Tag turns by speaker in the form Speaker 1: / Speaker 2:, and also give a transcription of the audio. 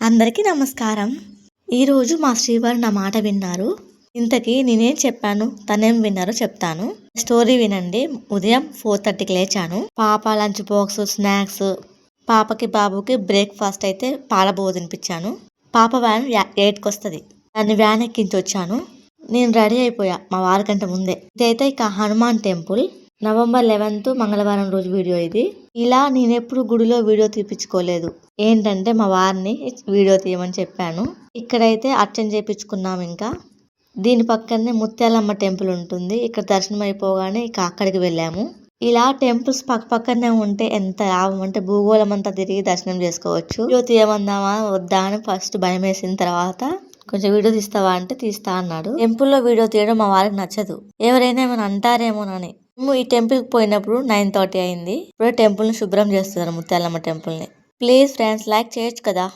Speaker 1: అందరికీ నమస్కారం. ఈరోజు మా శ్రీవారు నా మాట విన్నారు. ఇంతకీ నేనేం చెప్పాను? తనేం విన్నారో చెప్తాను. స్టోరీ వినండి. ఉదయం ఫోర్ థర్టీకి లేచాను. పాప లంచ్ బాక్స్ స్నాక్స్ పాపకి బాబుకి బ్రేక్ఫాస్ట్ అయితే పాలబోవ తినిపించాను. పాప వ్యాన్ ఎయిట్కి వస్తుంది దాన్ని వ్యాన్ ఎక్కించి వచ్చాను నేను రెడీ అయిపోయా మా వారికంటే ముందే. ఇదైతే ఇక హనుమాన్ టెంపుల్. నవంబర్ లెవెన్త్ మంగళవారం రోజు వీడియో ఇది. ఇలా నేను ఎప్పుడు గుడిలో వీడియో తీపించుకోలేదు ఏంటంటే మా వారిని వీడియో తీయమని చెప్పాను. ఇక్కడైతే అర్చన చేపించుకున్నాం ఇంకా. దీని పక్కనే ముత్యాలమ్మ టెంపుల్ ఉంటుంది. ఇక్కడ దర్శనం అయిపోగానే ఇక అక్కడికి వెళ్ళాము. ఇలా టెంపుల్స్ పక్క పక్కనే ఉంటే ఎంత లాభం అంటే భూగోళం అంతా తిరిగి దర్శనం చేసుకోవచ్చు. వీడియో తీయమందామా? వద్దా అని ఫస్ట్ భయం వేసిన తర్వాత కొంచెం వీడియో తీస్తావా అంటే తీస్తా అన్నాడు. టెంపుల్లో వీడియో తీయడం మా వారికి నచ్చదు. ఎవరైనా ఏమైనా అంటారేమోనని. మేము ఈ టెంపుల్కి పోయినప్పుడు నైన్ థర్టీ అయింది. ఇప్పుడు టెంపుల్ని శుభ్రం చేస్తున్నారు ముత్యాలమ్మ టెంపుల్ని. ప్లీజ్ ఫ్రెండ్స్ లైక్ చేయొచ్చు కదా.